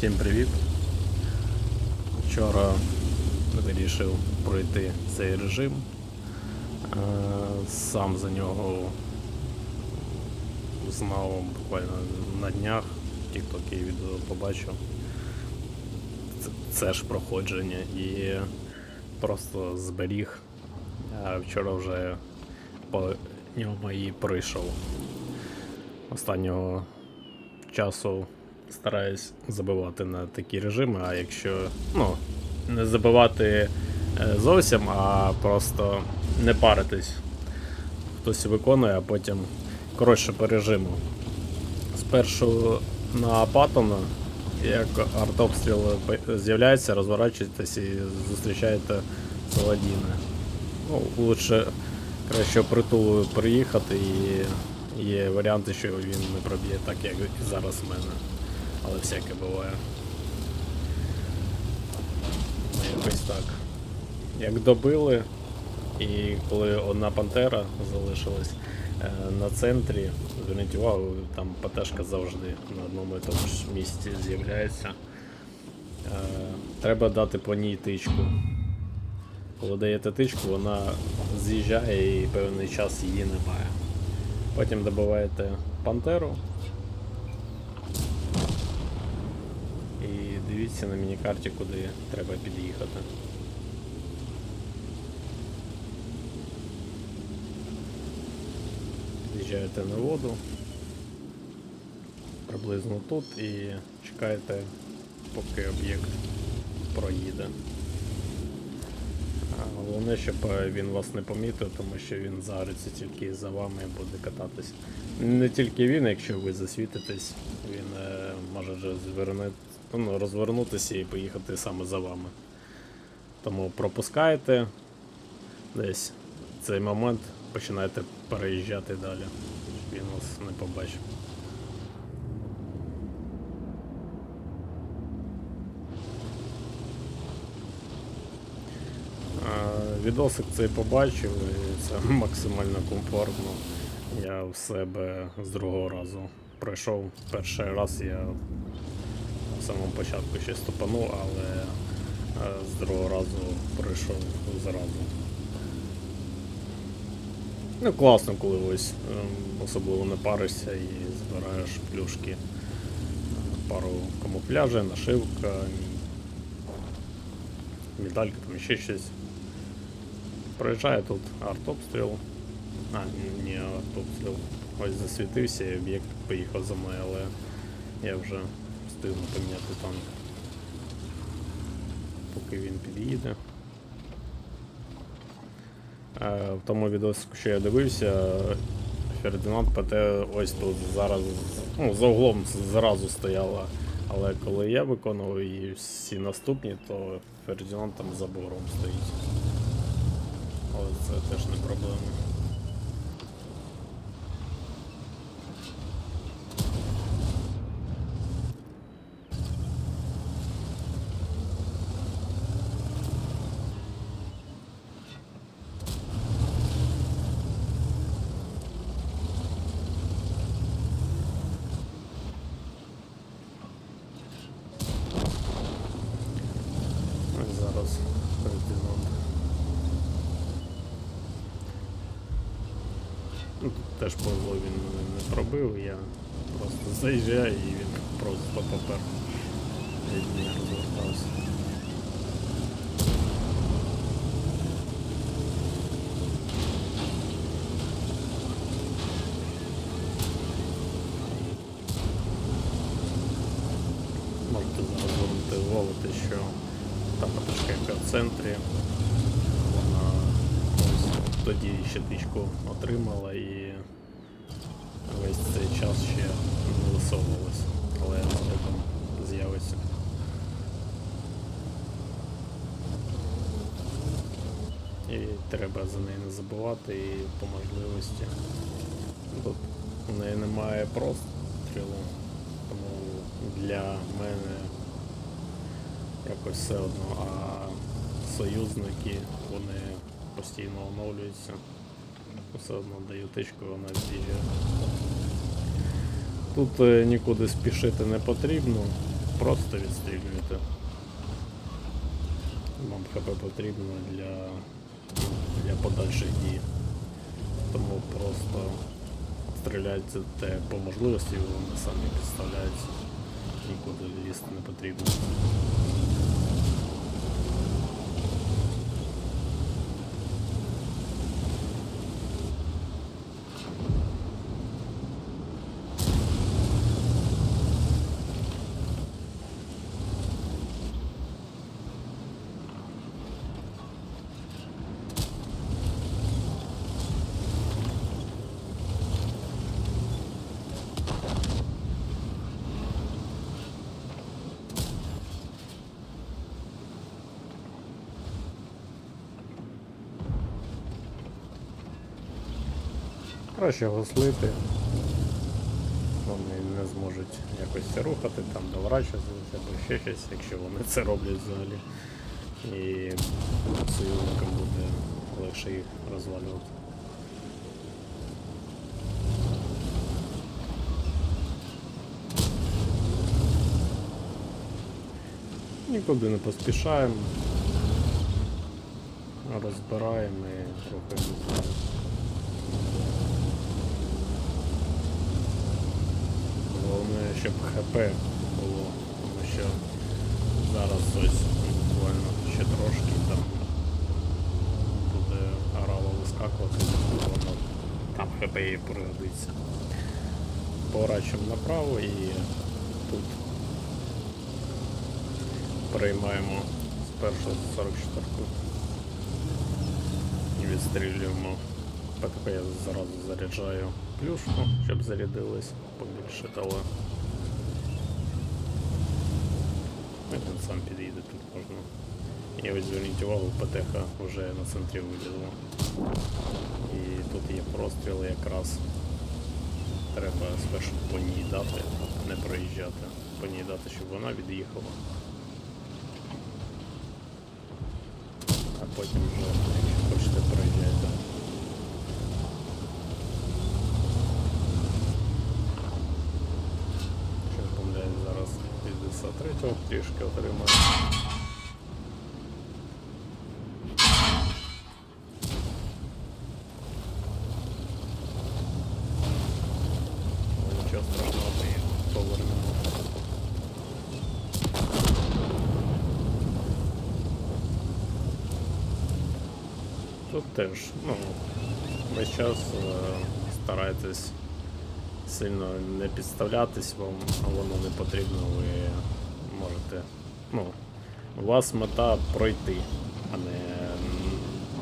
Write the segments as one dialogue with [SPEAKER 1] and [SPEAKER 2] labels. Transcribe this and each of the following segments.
[SPEAKER 1] Всім привіт. Вчора вирішив пройти цей режим. Е, Сам за нього знав буквально на днях, в TikTok відео побачив. Це, ж проходження і просто зберіг. А вчора вже по ньому і пройшов. Останнього часу стараюсь забивати на такі режими, а якщо ну, не забивати е, зовсім, а просто не паритись. Хтось виконує, а потім коротше по режиму. Спершу на Паттона, як артобстріл з'являється, розворачуєтесь і зустрічаєте Саладіна. Ну, лучше краще притулу приїхати і є варіанти, що він не проб'є так, як зараз в мене. Але всяке буває. Ну, Якось так. Як добили, і коли одна пантера залишилась е, на центрі, зверніть увагу, там ПТшка завжди на одному і тому ж місці з'являється. Е, Треба дати по ній тичку. Коли даєте тичку, вона з'їжджає і певний час її немає. Потім добиваєте пантеру. І дивіться на міні-карті, куди треба під'їхати. Під'їжджаєте на воду. Приблизно тут і чекаєте, поки об'єкт проїде. А Головне, щоб е, він вас не помітив, тому що він загориться тільки за вами і буде кататись. Не тільки він, якщо ви засвітитесь, він е, може вже звернути, ну, розвернутися і поїхати саме за вами. Тому пропускаєте десь цей момент, починаєте переїжджати далі, щоб він вас не побачив. Відосик цей побачив і це максимально комфортно. Я в себе з другого разу пройшов. Перший раз я в самому початку ще ступанув, але е, з другого разу пройшов зразу. Ну, класно, коли ось ем, особливо не паришся і збираєш плюшки. Пару камуфляжа, нашивка, медалька, там ще щось. Проїжджає тут артобстріл. А, ні, артобстріл. Ось засвітився і об'єкт поїхав за мною, але я вже встигну поміняти танк. Поки він під'їде. Е, В тому відосику, що я дивився, Фердинанд ПТ ось тут зараз, ну, за углом зразу стояла. Але коли я виконував і всі наступні, то Фердинанд там за бугром стоїть. Але це теж не проблема. Теж повезло він не пробив, я просто заїжджаю і він просто попер. Від мене розвертався. Можете зараз звернути увагу, що та патушка, яка в центрі, вона ось тоді ще тичку отримала і весь цей час ще не висовувалась, але згодом з'явиться. І треба за неї не забувати і по можливості. Тут у неї немає прострілу, тому для мене якось все одно, а союзники вони постійно оновлюються. Все одно даю тичку, вона з'їжджає. Тут е, нікуди спішити не потрібно. просто відстрілюєте. Вам ХП потрібно для, для подальших дій. Тому просто стріляйте те по можливості, вони самі підставляються. Нікуди лізти не потрібно. Краще його слити. Вони не зможуть якось рухати, там доворачуватися або ще щось, якщо вони це роблять взагалі. І союзникам буде легше їх розвалювати. Нікуди не поспішаємо. Розбираємо і рухаємося. далі. Головне, щоб ХП було, тому що зараз ось буквально ще трошки там буде орава вискакувати, воно там ХП їй пригодиться. Поворачуємо направо і тут переймаємо спершу 44-ку і відстрілюємо. ПКП я зразу заряджаю плюшку, щоб зарядилось побільше того. Він сам підійде тут можна. І ось зверніть увагу, ПТХ вже на центрі вилізла. І тут є простріл якраз. Треба спершу по ній дати, не проїжджати. По ній дати, щоб вона від'їхала. А потім вже, якщо хочете, проїжджайте. Що не помиляюсь, зараз 53-го трішки отримаю. Нічого страшного, ми повернемо. Тут теж, ну, весь час е, старайтесь сильно не підставлятись, вам воно не потрібно, ви. Ну, у вас мета пройти, а не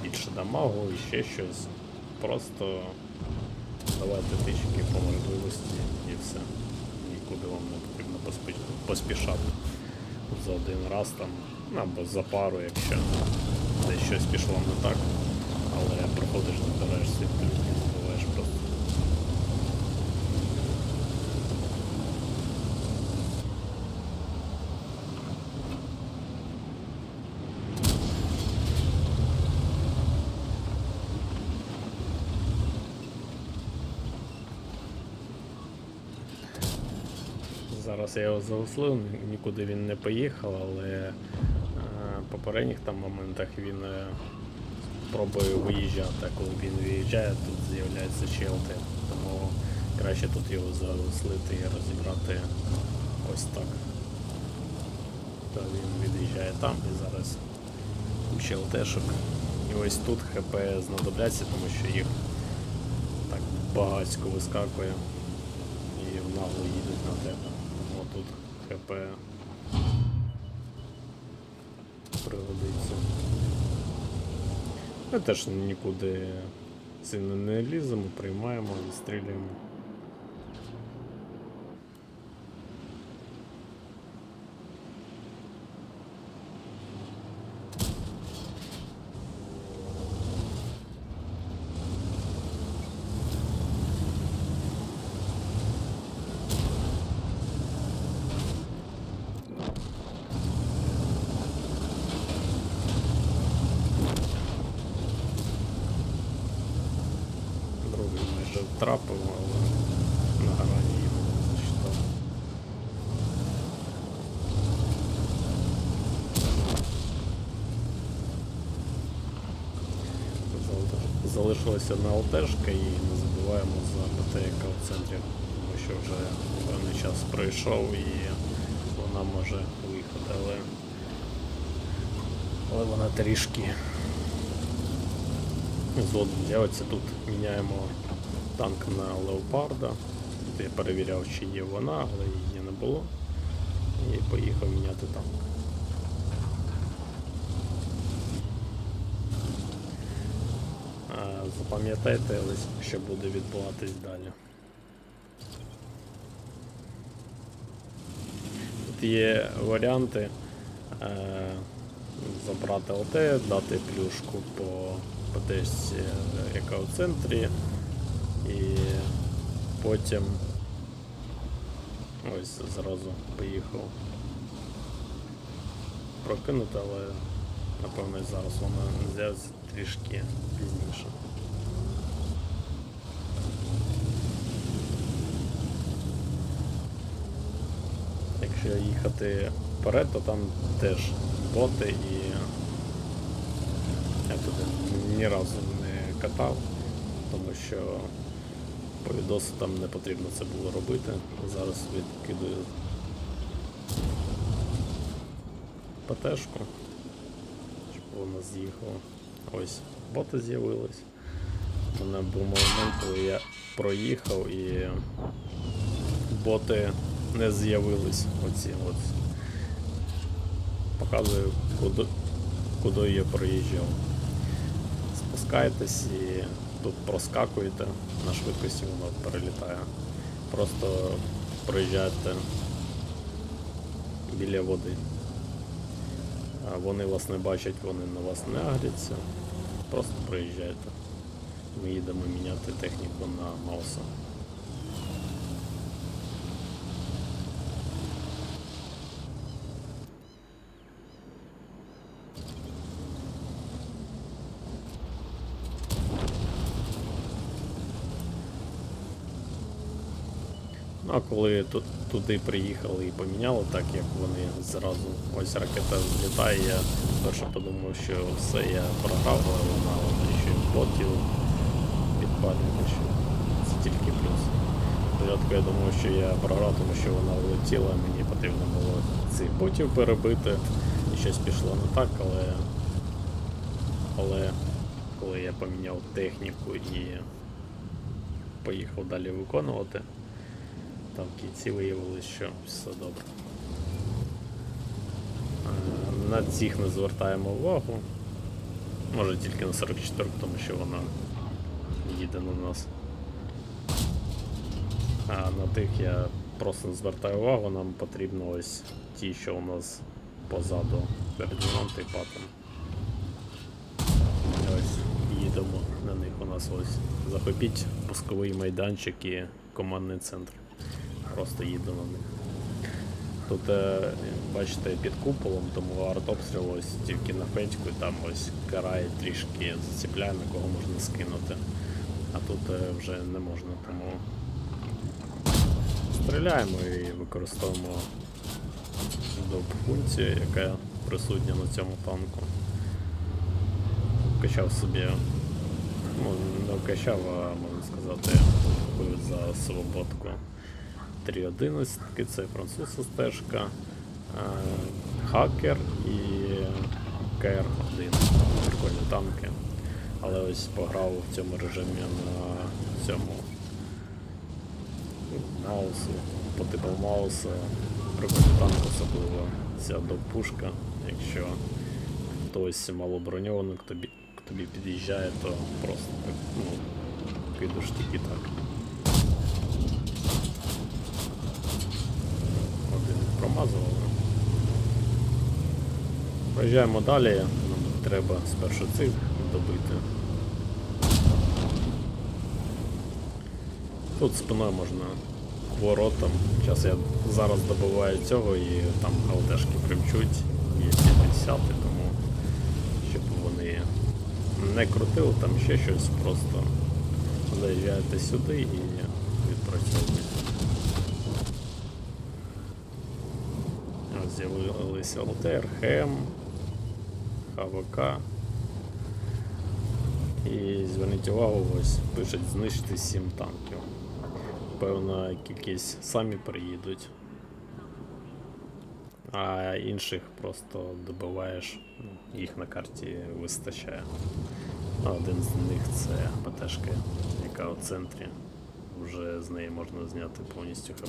[SPEAKER 1] більше дамагу і ще щось. Просто давайте тички по можливості і все. Нікуди вам не потрібно поспішати за один раз там, або за пару, якщо десь щось пішло не так. Але проходиш, набираєшся і збиваєш просто. Зараз я його ні- нікуди він не поїхав, але е, в попередніх там моментах він е, пробує виїжджати, а коли він виїжджає, тут з'являється челти. Тому краще тут його заслити і розібрати ось так. То він від'їжджає там і зараз челтешок. І ось тут ХП знадобляться, тому що їх так багатько вискакує і в нагло їдуть на тебе. Тут ХП пригодиться. Ми теж нікуди сильно не ліземо, приймаємо, відстрілюємо. Другий майже втрапив, але на грані його не зачитав. Залишилася одна ЛТшка і не забуваємо за яка в центрі, тому що вже певний час пройшов і вона може виїхати, але, але вона трішки згодом тут. Міняємо танк на Леопарда. Я перевіряв, чи є вона, але її не було. І поїхав міняти танк. А, Запам'ятайте, що буде відбуватись далі. Тут є варіанти е, забрати ЛТ, дати плюшку по ПТшці, яка у центрі, і потім ось зразу поїхав прокинути, але напевно зараз вона з'явиться трішки пізніше. Якщо їхати вперед, то там теж боти і я туди ні разу не катав, тому що по відосу там не потрібно це було робити. Зараз відкидую ПТшку, щоб вона з'їхала. Ось боти з'явились. У мене був момент, коли я проїхав і боти не з'явились. Оці от. Показую, куди, куди я проїжджав. Спускаєтесь і тут проскакуєте, на швидкості воно перелітає. Просто проїжджаєте біля води. Вони вас не бачать, вони на вас не агряться. Просто проїжджаєте. Ми їдемо міняти техніку на Мауса. Ну, а коли тут, туди приїхали і поміняли, так як вони зразу ось ракета злітає, я перше подумав, що все я програв, але вона ще ботів підпалює, що це тільки плюс. Спочатку я думав, що я програв, тому що вона влетіла, мені потрібно було цих ботів перебити, і щось пішло не так, але, але коли я поміняв техніку і поїхав далі виконувати, там в кінці виявилось, що все добре. Е, На цих не звертаємо увагу. Може тільки на 44, тому що вона їде на нас. А на тих я просто не звертаю увагу, нам потрібно ось ті, що у нас позаду координати патом. Ось їдемо на них у нас ось захопіть пусковий майданчик і командний центр. Просто їду на них. Тут, е, бачите, під куполом, тому артобстріл ось тільки на фетьку, і там ось карає трішки заціпляє, на кого можна скинути. А тут е, вже не можна, тому стріляємо і використовуємо доп функцію, яка присутня на цьому танку. Вкачав собі, ну не вкачав, а можна сказати, за свободку 3.11, це французька стежка, е, хакер і КР-1. Прикольні танки. Але ось пограв в цьому режимі на цьому маусу, по типу мауса. Прикольний танк, особливо ця допушка. Якщо хтось малоброньований к тобі, тобі під'їжджає, то просто ну, кидаш тільки так. Один промазували. Проїжджаємо далі, нам треба спершу цих добити. Тут спиною можна к воротам. Зараз я зараз добиваю цього і там ЛТшки примчуть, є 50, тому щоб вони не крутили там ще щось, просто заїжджаєте сюди і відпрацьовуєте. З'явилися ЛТ, РХМ, ХВК І зверніть увагу, ось пишуть знищити 7 танків. Певна кількість самі приїдуть. А інших просто добиваєш, їх на карті вистачає. Один з них це ПТшка, яка у центрі. Вже з неї можна зняти повністю хп.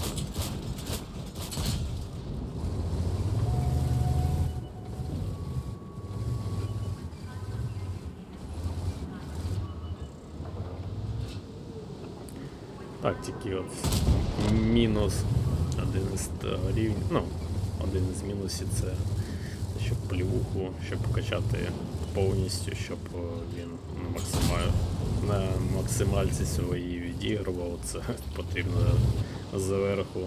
[SPEAKER 1] Так, тільки от мінус один із. Ну, один із мінусів це щоб плюху, щоб покачати повністю, щоб він на, максималь... на максимальці своїй відігрував. Це потрібно зверху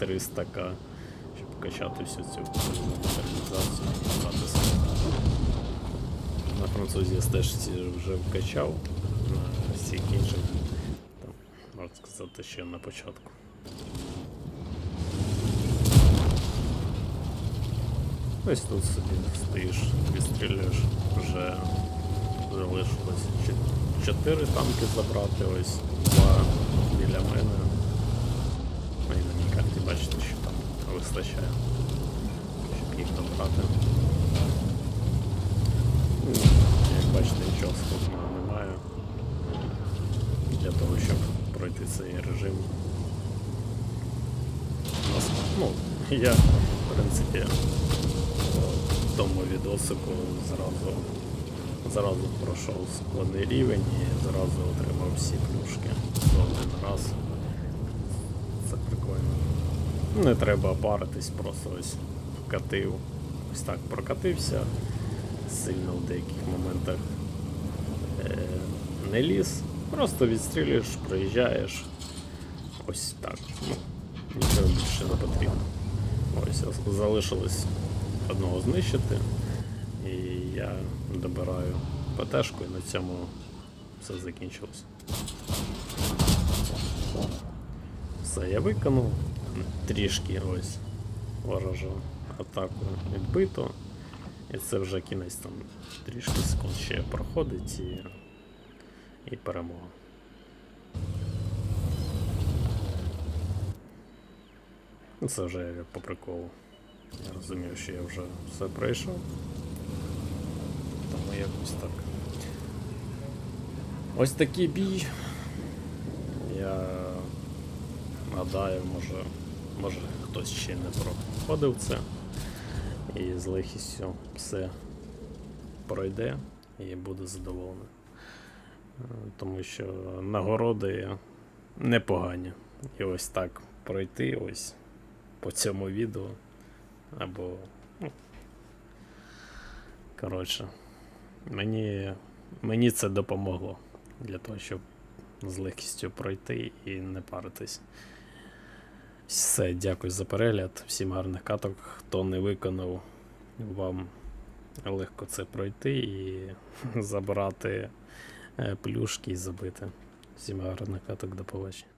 [SPEAKER 1] 300к, щоб покачати всю цю собі. На французі я теж вже вкачав, на всіх інших можна сказати, ще на початку. Ось тут собі стоїш, відстрілюєш, вже залишилось чо- чотири танки забрати, ось два біля мене. Ну і на мій карті бачите, що там вистачає, щоб їх добрати. Ну, Як бачите, нічого складного немає для того, щоб пройти цей режим. Ну, я, в принципі, в тому відосику зразу, зразу пройшов складний рівень і зразу отримав всі плюшки один раз. Це прикольно. Не треба паритись, просто ось вкатив. Ось так прокатився. Сильно в деяких моментах е, не ліз. Просто відстрілюєш, проїжджаєш. Ось так. Ну, нічого більше не потрібно. Ось залишилось одного знищити. І я добираю ПТшку і на цьому все закінчилось. Все, я виконав. Трішки ось ворожу атаку відбито. І це вже кінець там трішки секунд ще проходить і, і перемога. Це вже як по приколу. Я розумію, що я вже все пройшов. Тому якось так. Ось такий бій. Я гадаю, може, може хтось ще не проходив це. І з легкістю все пройде і буде задоволений. Тому що нагороди непогані. І ось так пройти ось по цьому відео. Або. Ну, коротше, мені, мені це допомогло для того, щоб з легкістю пройти і не паритись. Все, дякую за перегляд. Всім гарних каток. Хто не виконав, вам легко це пройти і забрати плюшки і забити. Всім гарних каток, до побачення.